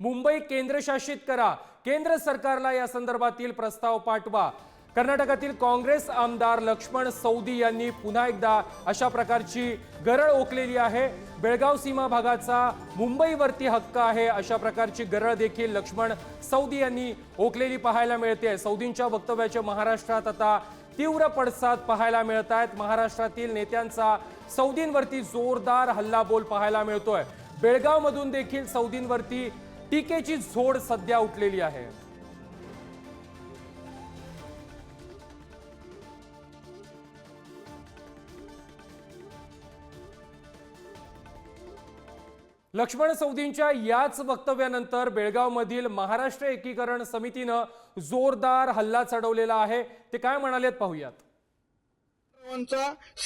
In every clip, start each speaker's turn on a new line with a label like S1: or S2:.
S1: मुंबई केंद्रशासित करा. केंद्र सरकारला या संदर्भातील प्रस्ताव पाठवा. कर्नाटकातील काँग्रेस आमदार लक्ष्मण सौदी यांनी पुन्हा एकदा अशा प्रकारची गरळ ओकलेली आहे. बेळगाव सीमा भागाचा मुंबईवरती हक्क आहे अशा प्रकारची गरळ देखील लक्ष्मण सौदी यांनी ओकलेली पाहायला मिळते. सौदींच्या वक्तव्याचे महाराष्ट्रात आता तीव्र पडसाद पाहायला मिळत आहेत. महाराष्ट्रातील नेत्यांचा सौदींवरती जोरदार हल्लाबोल पाहायला मिळतोय. बेळगावमधून देखील सौदींवरती टीकेची झोड सध्या उठलेली आहे. लक्ष्मण सौदींच्या याच वक्तव्यानंतर बेळगावमधील महाराष्ट्र एकीकरण समितीनं जोरदार हल्ला चढवलेला आहे. ते काय म्हणालेत पाहूयात.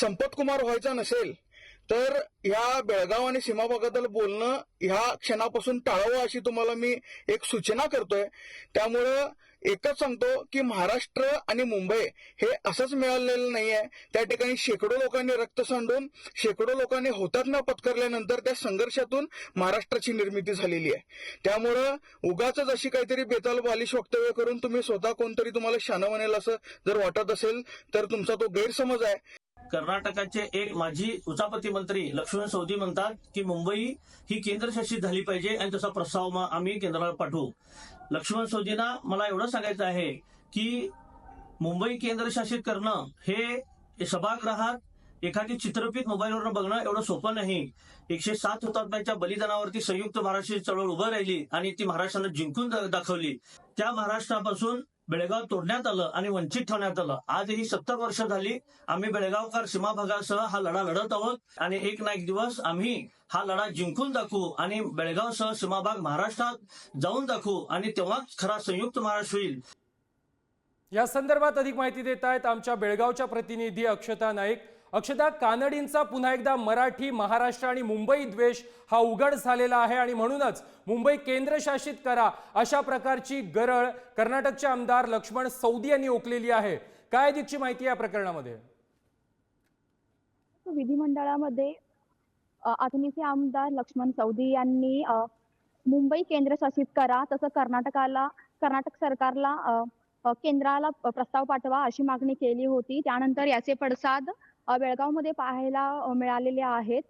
S2: संपत कुमार व्हायचा नसेल तर ह्या बेळगाव आणि सीमाभागातल बोलणं ह्या क्षणापासून टाळावं अशी तुम्हाला मी एक सूचना करतोय. त्यामुळं एकच सांगतो की महाराष्ट्र आणि मुंबई हे असंच मिळालेलं नाहीये. त्या ठिकाणी शेकडो लोकांनी रक्त सांडून शेकडो लोकांनी हुतात्मा पत्करल्यानंतर त्या संघर्षातून महाराष्ट्राची निर्मिती झालेली आहे. त्यामुळं उगाच अशी काहीतरी बेताल बालिश वक्तव्य करून तुम्ही स्वतः कोणतरी तुम्हाला शानं म्हणेल असं जर वाटत असेल तर तुमचा तो गैरसमज आहे.
S3: कर्नाटकाचे एक माजी उचापती मंत्री लक्ष्मण सौदी म्हणतात की मुंबई ही केंद्रशासित झाली पाहिजे आणि तसा प्रस्ताव आम्ही केंद्राला पाठवू. लक्ष्मण सौदींना मला एवढं सांगायचं आहे की मुंबई केंद्रशासित करणं हे सभागृहात एखादी चित्रफित मोबाईलवर बघणं एवढं सोपं नाही. एकशे सात हुतात्म्यांच्या बलिदानावरती संयुक्त महाराष्ट्र चळवळ उभं राहिली आणि ती महाराष्ट्रानं जिंकून दाखवली. त्या महाराष्ट्रापासून बेळगाव तोडण्यात आलं आणि वंचित ठेवण्यात आलं. आज ही सत्तर वर्ष झाली आम्ही बेळगावकर सीमा भागासह हा लढा लढत आहोत आणि एक ना एक दिवस आम्ही हा लढा जिंकून दाखवू आणि बेळगावसह सीमा भाग महाराष्ट्रात जाऊन दाखवू आणि तेव्हाच खरा संयुक्त महाराष्ट्र होईल.
S1: या संदर्भात अधिक माहिती देत आहेत आमच्या बेळगावच्या प्रतिनिधी अक्षता नाईक. अक्षता कानडींचा पुन्हा एकदा मराठी महाराष्ट्र आणि मुंबई द्वेष हा उघड झालेला आहे आणि म्हणूनच मुंबई केंद्रशासित करा अशा प्रकारची गरळ कर्नाटकचे आमदार लक्ष्मण सौदी यांनी ओकलेली आहे. काय अधिकची माहिती या प्रकरणामध्ये?
S4: विधिमंडळामध्ये अ, आमदार लक्ष्मण सौदी यांनी मुंबई केंद्रशासित करा तसं कर्नाटकाला कर्नाटक सरकारला केंद्राला प्रस्ताव पाठवा अशी मागणी केली होती. त्यानंतर याचे पडसाद बेळगावमध्ये पाहायला मिळालेले आहेत.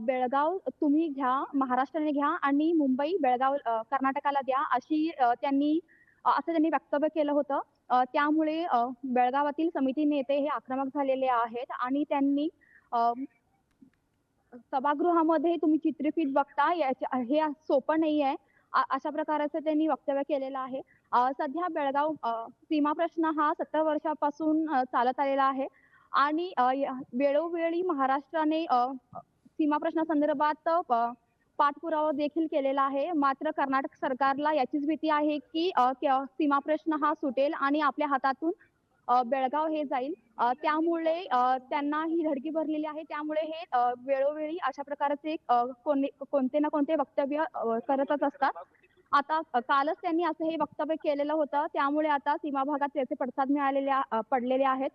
S4: बेळगाव तुम्ही घ्या महाराष्ट्राने घ्या आणि मुंबई बेळगाव कर्नाटकाला द्या अशी त्यांनी असं त्यांनी वक्तव्य केलं होतं. त्यामुळे बेळगावातील समिती नेते हे आक्रमक झालेले आहेत आणि त्यांनी सभागृहामध्ये तुम्ही चित्रफित बघता हे सोपं नाही आहे. अशा प्रकारचं त्यांनी वक्तव्य केलेलं आहे. सध्या बेळगाव सीमा प्रश्न हा सत्तर वर्षापासून चालत आलेला आहे. आणि वेळोवेळी महाराष्ट्राने सीमा प्रश्नासंदर्भात पाठपुरावा देखील केलेला आहे. मात्र कर्नाटक सरकारला याचीच भीती आहे की सीमा प्रश्न हा सुटेल आणि आपल्या हातातून बेळगाव हे जाईल. त्यामुळे त्यांना ही धडकी भरलेली आहे. त्यामुळे हे वेळोवेळी अशा प्रकारचे कोणते ना कोणते वक्तव्य करतच असतात. आता कालच त्यांनी असं हे वक्तव्य केलेलं होतं. त्यामुळे आता सीमा भागात त्याचे पडसाद मिळालेले पडलेले आहेत.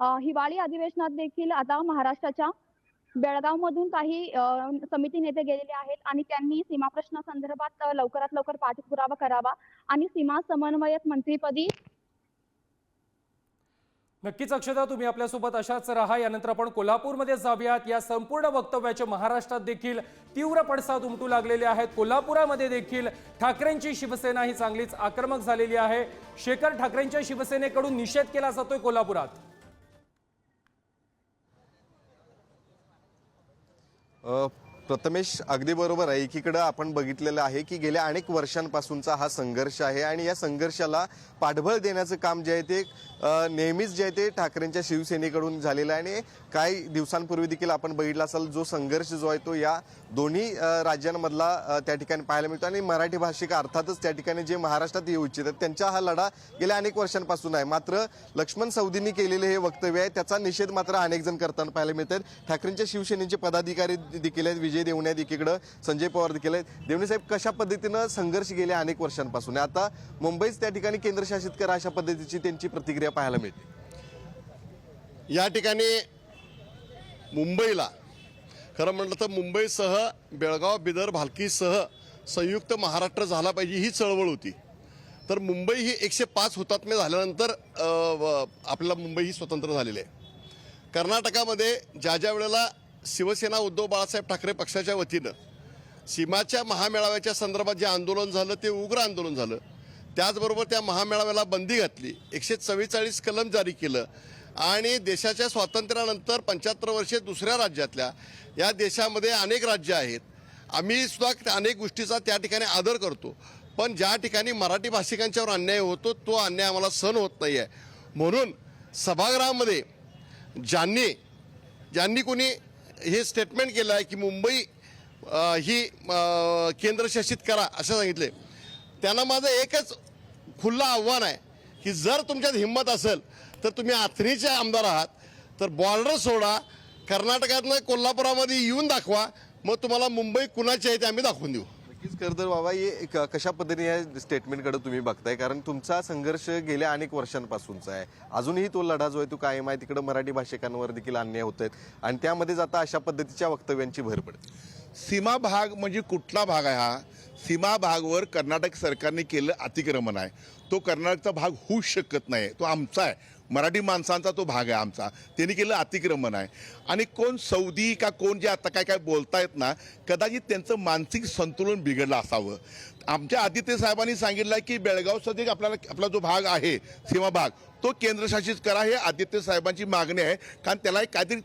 S4: हिवाळी अधिवेशनात देखील आता महाराष्ट्राच्या बेळगाव मधून काही समिती नेते गेलेले आहेत आणि त्यांनी सीमा प्रश्नासंदर्भात लवकरात लवकर पाठपुरावा करावा आणि सीमा समन्वयक मंत्रीपदी
S1: नक्कीच अक्षता तुम्ही आपल्यासोबत अशाच राहा. यानंतर आपण कोल्हापूरमध्ये जाऊयात. या संपूर्ण वक्तव्याचे महाराष्ट्रात देखील तीव्र पडसाद उमटू लागलेले आहेत. कोल्हापुरामध्ये देखील ठाकरेंची शिवसेना ही चांगलीच आक्रमक झालेली आहे. शेखर ठाकरेंच्या शिवसेनेकडून निषेध केला जातोय कोल्हापुरात.
S5: 呃 प्रथमेश अगदी बरोबर आहे. एकीकडं आपण बघितलेलं आहे की गेल्या अनेक वर्षांपासूनचा हा संघर्ष आहे आणि या संघर्षाला पाठबळ देण्याचं काम जे आहे ते नेहमीच जे आहे ते ठाकरेंच्या शिवसेनेकडून झालेलं आहे. आणि काही दिवसांपूर्वी देखील आपण बघितला असाल जो संघर्ष जो आहे तो या दोन्ही राज्यांमधला त्या ठिकाणी पाहायला मिळतो. आणि मराठी भाषिक अर्थातच त्या ठिकाणी जे महाराष्ट्रात येऊ इच्छितात त्यांचा हा लढा गेल्या अनेक वर्षांपासून आहे. मात्र लक्ष्मण सौदींनी केलेले हे वक्तव्य आहे त्याचा निषेध मात्र अनेक जण करताना पाहायला मिळतात ठाकरेंच्या शिवसेनेचे पदाधिकारी देखील आहेत विजय देवणे आहेत एकीकडं. संजय पवार देखील आहेत. देवणे साहेब कशा पद्धतीनं संघर्ष गेल्या अनेक वर्षांपासून? आता मुंबईच त्या ठिकाणी केंद्रशासित करा अशा पद्धतीची त्यांची प्रतिक्रिया पाहायला मिळते.
S6: या ठिकाणी मुंबईला खरं म्हटलं तर मुंबईसह बेळगाव बिदर भालकीसह संयुक्त महाराष्ट्र झाला पाहिजे ही चळवळ होती. तर मुंबई ही एकशे पाच हुतात्मे झाल्यानंतर आपल्याला मुंबई ही स्वतंत्र झालेली आहे. कर्नाटकामध्ये ज्या ज्या वेळेला शिवसेना उद्धव बाळासाहेब ठाकरे पक्षाच्या वतीनं सीमाच्या महामेळाव्याच्या संदर्भात जे आंदोलन झालं ते उग्र आंदोलन झालं. त्याचबरोबर त्या महामेळाव्याला बंदी घातली. एकशे चव्वेचाळीस कलम जारी केलं. आणि देशाच्या स्वातंत्र्यानंतर पंच्याहत्तर वर्षे दुसऱ्या राज्यातल्या या देशामध्ये अनेक राज्य आहेत. आम्ही सुद्धा अनेक गोष्टीचा त्या ठिकाणी आदर करतो. पण ज्या ठिकाणी मराठी भाषिकांच्यावर अन्याय होतो तो अन्याय आम्हाला सहन होत नाही आहे म्हणून सभागृहामध्ये ज्यांनी ज्यांनी कोणी हे स्टेटमेंट केलं आहे की मुंबई ही केंद्रशासित करा असं सांगितले. त्यांना माझं एकच खुल्लं आव्हान आहे की जर तुमच्यात हिंमत असेल तर तुम्ही आथणीचे आमदार आहात तर बॉर्डर सोडा कर्नाटकातनं कोल्हापुरामध्ये येऊन दाखवा मग तुम्हाला मुंबई कुणाची आहे ते आम्ही दाखवून देऊ.
S5: नक्कीच करतर बाबा हे क- कशा पद्धतीने या स्टेटमेंटकडे तुम्ही बघताय? कारण तुमचा संघर्ष गेल्या अनेक वर्षांपासूनचा आहे. अजूनही तो लढा जो आहे तो कायम आहे. तिकडे मराठी भाषिकांवर देखील अन्याय होत आहेत. आणि त्यामध्ये जाता अशा पद्धतीच्या वक्तव्यांची भर पडते.
S7: सीमा भाग म्हणजे कुठला भाग आहे हा? सीमा भागवर कर्नाटक सरकारने केलं अतिक्रमण आहे. तो कर्नाटकचा भाग होऊच शकत नाही. तो आमचा आहे. मराठी माणसांचा तो भाग आहे आमचा. त्यांनी केलं अतिक्रमण आहे. आणि कोण सौदी का कोण जे आता काय काय बोलतायत ना कदाचित त्यांचं मानसिक संतुलन बिघडलं असावं. आमच्या आदित्य साहेबांनी सांगितलं की बेळगाव सध्या आपल्याला आपला जो भाग आहे सीमा भाग तो केंद्रशासित करा हे आदित्य साहेबांची मागणी आहे. कारण त्याला एक काहीतरी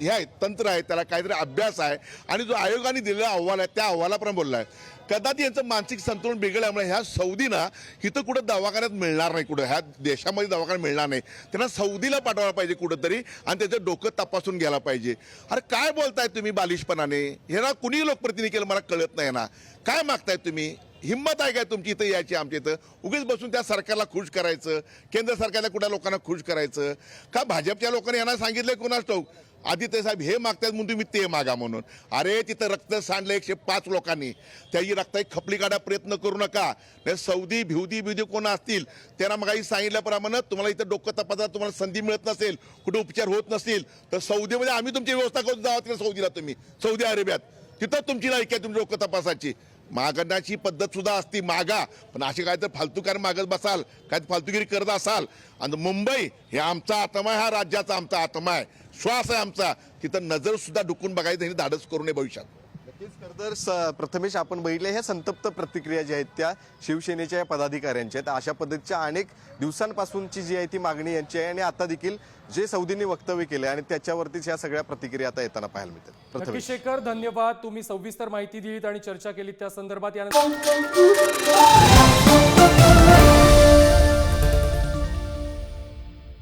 S7: हे आहे तंत्र आहे त्याला काहीतरी अभ्यास आहे. आणि जो आयोगाने दिलेला अहवाल आहे त्या अहवालाप्रमाणे बोलला आहे कदाचित यांचं मानसिक संतुलन बिघडल्यामुळे ह्या सौदीना इथं कुठं दवाखान्यात मिळणार नाही कुठं. ह्या देशामध्ये दवाखान्यात मिळणार नाही. त्यांना सौदीला पाठवायला पाहिजे कुठंतरी आणि त्याचं डोकं तपासून घ्यायला पाहिजे. अरे काय बोलताय तुम्ही बालिशपणाने? हे ना कुणी लोकप्रतिनिधी केलं मला कळत नाही ना. काय मागताय तुम्ही? हिंमत आहे काय तुमची इथं यायची आमच्या इथं? उगीच बसून त्या सरकारला खुश करायचं केंद्र सरकारला कुठल्या लोकांना खुश करायचं? का भाजपच्या लोकांनी यांना सांगितलं कुणाच ठाऊक? आदित्य साहेब हे मागतात म्हणून तुम्ही ते मागा म्हणून. अरे तिथं रक्त सांडलं एकशे पाच लोकांनी. त्याची रक्ताची खपली काढा प्रयत्न करू नका. नाही सौदी भिवदी बिवदी कोण असतील? त्यांना मग सांगितल्याप्रमाणे तुम्हाला इथं डोकं तपासायला तुम्हाला संधी मिळत नसेल कुठे उपचार होत नसतील तर सौदीमध्ये आम्ही तुमची व्यवस्था करून जावा तिकडे सौदीला तुम्ही सौदी अरेबियात. तिथं तुमची लायकी आहे तुमची डोकं तपासाची मागण्याची पद्धत सुद्धा असती मागा. पण अशी काय तर फालतूकार मागत बसाल काय फालतूगिरी करत असाल. आणि मुंबई हे आमचा आत्मा आहे हा राज्याचा आमचा आत्मा आहे. श्वास आहे आमचा. तिथं नजर सुद्धा डुकून बघायचं त्यांनी धाडस करू नये भविष्यात.
S5: नक्कीच खरं स- प्रथमेश आपण बघितले ह्या संतप्त प्रतिक्रिया ज्या आहेत त्या शिवसेनेच्या या पदाधिकाऱ्यांच्या आहेत. अशा पद्धतीच्या अनेक दिवसांपासूनची जी आहे ती मागणी यांची आहे. आणि आता देखील जे सौदींनी वक्तव्य केले आणि त्याच्यावरतीच ह्या सगळ्या प्रतिक्रिया आता येताना पाहायला मिळतात.
S1: नक्की शेखर धन्यवाद. तुम्ही सविस्तर माहिती दिलीत आणि चर्चा केली त्या संदर्भात. यानंतर